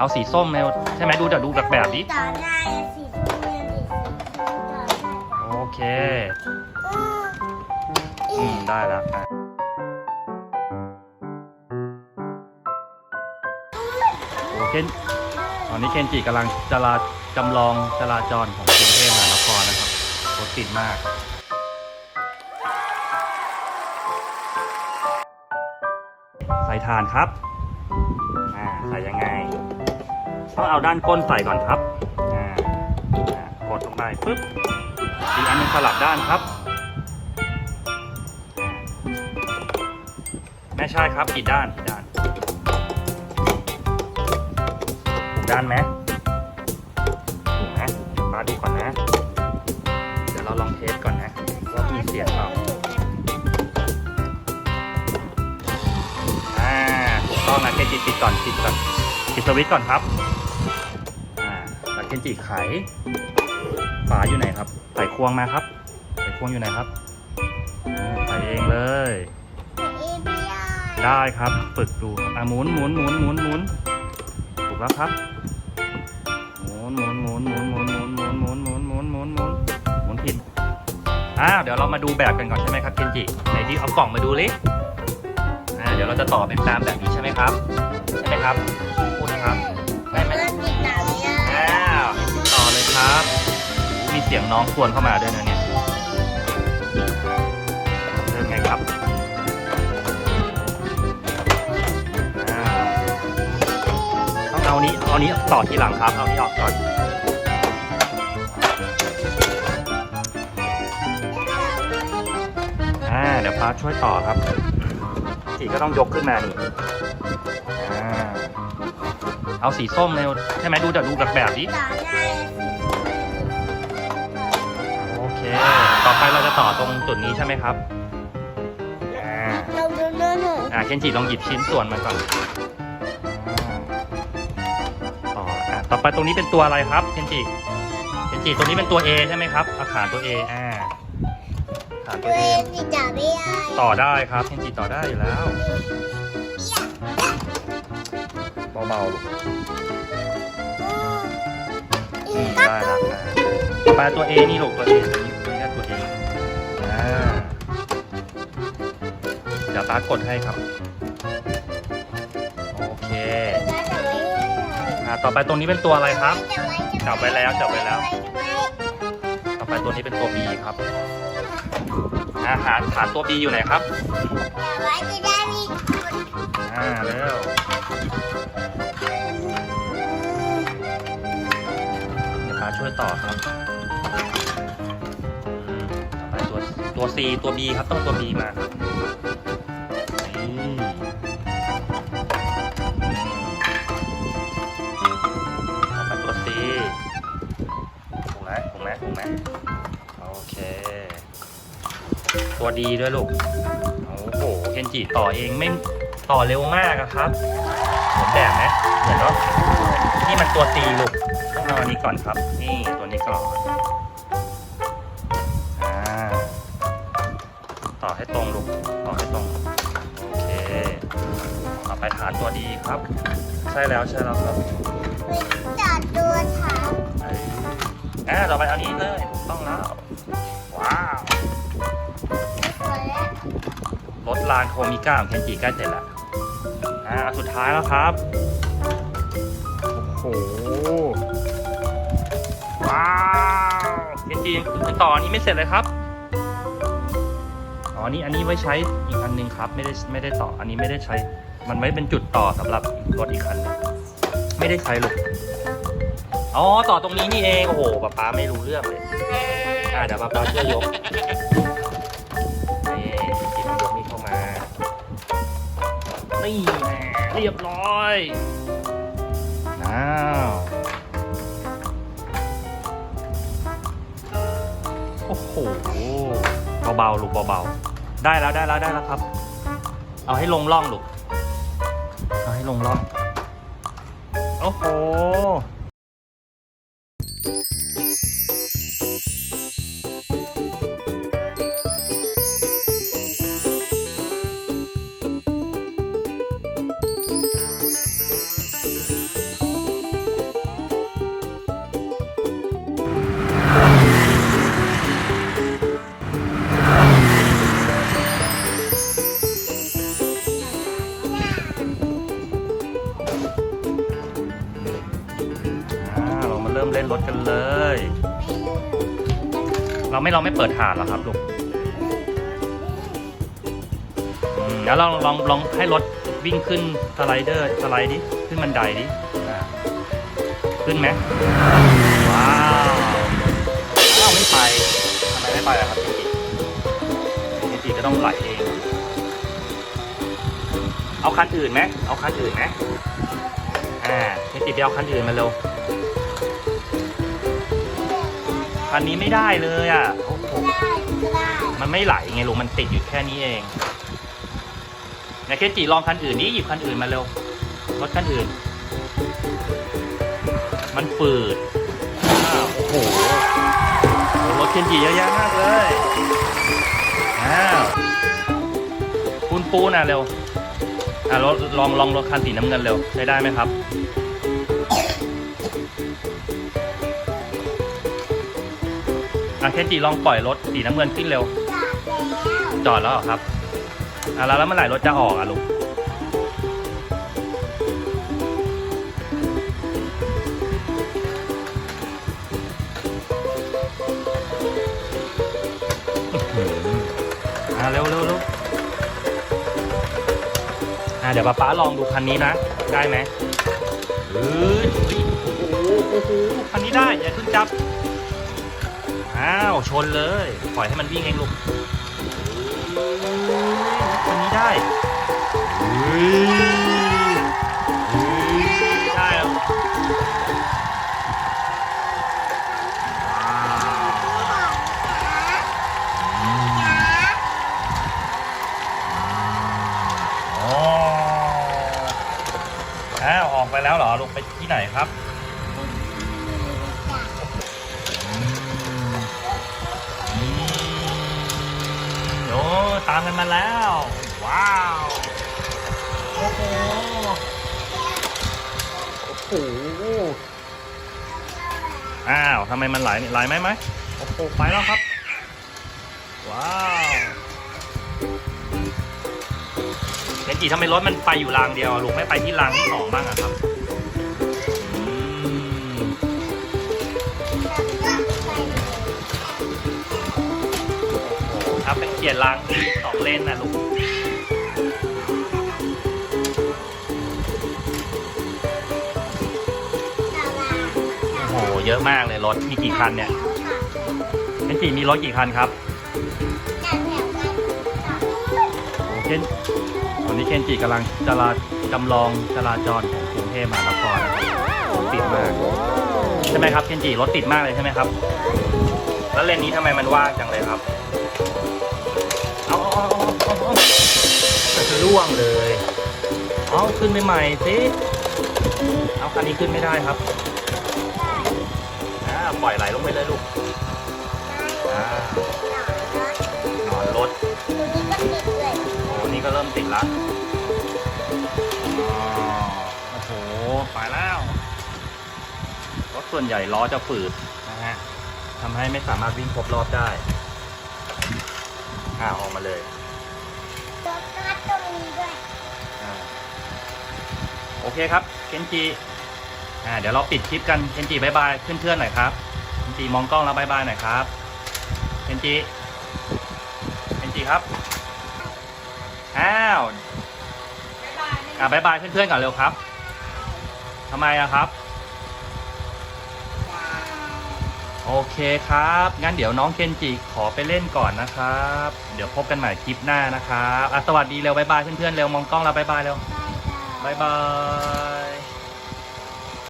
เอาสีส้มเร็วใช่ไหมดูเดี๋ยวดูแบบแบบดิต่อได้สีส้มเนี่ยสีส้มต่อได้โอเคอืมได้แล้วอะโอเคตอนนี้เคนจิกำลังจราจำลองจราจรของกรุงเทพมหานครนะครับรถติดมากใส่ถ่านครับ อ่า ใส่ยังไง ต้องเอาด้านก้นใส่ก่อนครับกดลงไปปึ๊บอีกอันนึงสลับด้านครับ ไม่ใช่ครับผิดด้านผิดด้านถูกด้านไหมถูกนะมาดูก่อนนะ เดี๋ยวเราลองเทสก่อนนะว่ามีเสียงเปล่าอ่าถูกต้องนะเคนจิปิดก่อนปิดก่อนปิดสวิตช์ก่อนครับ เคนจิไขฝาอยู่ไหนครับใส่ควงมาครับใส่ควงอยู่ไหนครับอ่าใส่เองเลยเอพีไอได้ครับฝึกดูครับอะหมุนหมุนหมุนหมุนหมุนถูกแล้วครับหมุนหมุนหมุนหมุนหมุนหมุนหมุนหมุนหมุนหมุนหมุนหมุนหมุนผิดอ่าเดี๋ยวเรามาดูแบบกันก่อนใช่ไหมครับเคนจิไหนที่เอากล่องมาดูลิอ่าเดี๋ยวเราจะต่อเป็นตามแบบนี้ใช่ไหมครับใช่ไหมครับ ครับ มีเสียงน้องควรเข้ามาด้วยนะเนี่ยเริ่มไงครับต้องเอานี้เอานี้ต่อทีหลังครับเอานี้ออกก่อนอ่าเดี๋ยวพาช่วยต่อครับสีก็ต้องยกขึ้นมานี่เอาสีส้มเร็วใช่ไหมดูเดี๋ยวดูแบบแบบดิ เค ต่อไปเราจะต่อตรงจุดนี้ใช่ไหมครับ อ่า ลองดูเนื้อหน่อยอ่าเคนจิลองหยิบชิ้นส่วนมาก่อนอ่าต่ออ่าต่อไปตรงนี้เป็นตัวอะไรครับเคนจิเคนจิตัวนี้เป็นตัว A ใช่ไหมครับ อาขานตัว A อ่าขานตัวเว A นติดตามไม่ได้ต่อได้ครับเคนจิต่อได้อยู่แล้ว เบาๆลูกอืมได้แล้วอ่าต่อไปตัว A นี่ลูกตัว A ตัวนี้ตัวนี้ก็ตัว A อ่าเดี๋ยวตากดให้ครับ โอเคอ่าต่อไปตรงนี้เป็นตัวอะไรครับ จับไว้แล้วจับไว้แล้ว ต่อไปตัวนี้เป็นตัว B ครับ อาหารฐานตัว B อยู่ไหนครับไว้จะได้มีคนอ่าเร็วเดี๋ยวพาช่วยต่อครับ ตัว C ตัว B ครับต้องตัว B มาครับตัว C ถูกไหมถูกไหมถูกไหมโอเค ตัวดีด้วยลูก โอ้โหเคนจิต่อเองไม่ต่อเร็วมากอะครับ เหมือนแบบไหมเหมือนเนาะนี่มันตัวตีลูกต้องเอาอันนี้ก่อนครับ นี่ตัวนี้ก่อน ต่อให้ตรงลูกต่อให้ตรง โอเคต่อไปฐานตัวดีครับ ใช่แล้วใช่แล้วครับจัดตัวถามเอ้ยอ่าต่อไปเอานี้เลยถูกต้องแล้ว ว้าวคนแรกรถลานโคมิก้าของเคนจิใกล้เสร็จแล้วอ่าสุดท้ายแล้วครับ โอ้โห ว้าวเคนจิยังต่ออันนี้ไม่เสร็จเลยครับ อ๋อนี่อันนี้ไว้ใช้อีกอันหนึงครับ ไม่ได้ไม่ได้ต่ออันนี้ไม่ได้ใช้ มันไว้เป็นจุดต่อสำหรับรถอีกคันหนึงไม่ได้ใช้หรอกอ๋อต่อตรงนี้นี่เองโอ้โหป๊าป๊าไม่รู้เรื่องเลยอ่าเดี๋ยวป๊าป๊าช่วยยกนี่จิบยกนี่เข้ามานี่แน่เรียบร้อยน้าวโอ้โหเบาๆลูกเบาๆ ได้แล้วได้แล้วได้แล้วครับ เอาให้ลงร่องลูก เอาให้ลงร่อง โอ้โห เราไม่เราไม่เปิดถ่านเหรอครับลูกอืมแล้วลองลองลองให้รถวิ่งขึ้นสไลเดอร์สไลด์ดิขึ้นบันไดดิขึ้นไหมว้าวอ้าวไม่ไปทำไมไม่ไปล่ะครับจริงๆจริงก็ต้องไหลเอง เอาคันอื่นไหมเอาคันอื่นไหมอ่าเจจิไปเอาคันอื่นมาเร็ว คันนี้ไม่ได้เลยอะโอ้โหได้ได้มันไม่ไหลไงลุงมันติดอยู่แค่นี้เองไหนเคจิลองคันอื่นนี้หยิบคันอื่นมาเร็วรถคันอื่น มันฝืดอ้าวโอ้โหโอ้รถเคนจิเยอะแยะมากเลยอ้าวปูนปูนอะเร็วอะรถลองลองรถคันสีน้ำเงินเร็วใช้ได้ไหมครับ อะเคนจิลองปล่อยรถสีน้ำเงินขึ้นเร็วจับแล้วจอดแล้วเหรอครับอะแล้วแล้วเมื่อไหร่รถจะออกอะลูกอะเร็วเร็วเร็วอะเดี๋ยวป๊าป๊าลองดูคันนี้นะ ได้ไหมเฮ้ยโอ้โหโอ้โหคันนี้ได้ อย่าขึ้นจับ อ้าว ชนเลย ปล่อยให้มันวิ่งเองลูกคันนี้ได้ได้แล้วอ้าวออกไปแล้วเหรอลงไปที่ไหนครับามกันมาแล้ว ว้าว โอ้โห โอ้โห อ้าวทำไมมันไหลไหลไหมไหมโอ้โห ไปแล้วครับ ว้าวเห็นจีทำไมรถมันไปอยู่รางเดียวลูกไม่ไปที่รางที่สองบ้างอะครับ ครับ เป็นเปลี่ยนรางสองเลนนะลูกโอ้โหเยอะมากเลยรถมีกี่คันเนี่ยเคนจิมีรถกี่คันครับโอเคนตอนนี้เคนจิกำลังจราจำลองจราจรของกรุงเทพมหานครรถติดมากใช่ไหมครับเคนจิรถติดมากเลยใช่ไหมครับ แล้วเลนนี้ทำไมมันว่างจังเลยครับ เอาเอาเอาเอาเอาเอาจะล่วงเลย เอาขึ้นไปใหม่สิเอาคันนี้ขึ้นไม่ได้ครับอ่าปล่อยไหลลงไปเลยลูกอ่านอนรถโอ้นี่ก็เริ่มติดละอ๋อโอ้โหไปแล้วรถส่วนใหญ่ล้อจะฝืดนะฮะทำให้ไม่สามารถวิ่งครบรอบได้ อ่าออกมาเลยอ่าโอเคครับเคนจิอ่าเดี๋ยวเราปิดคลิปกันเคนจิบายบายเพื่อนๆหน่อยครับเคนจิมองกล้องแล้วบายบายหน่อยครับเคนจิเคนจิครับอ้าวอ่าบายบายเพื่อนๆก่อนเร็วครับทำไมอะครับ โอเคครับ งั้นเดี๋ยวน้องเคนจิขอไปเล่นก่อนนะครับ เดี๋ยวพบกันใหม่คลิปหน้านะครับอะสวัสดีเร็วบายบายเพื่อนๆเร็วมองกล้องแล้วบายบายเร็วบายบาย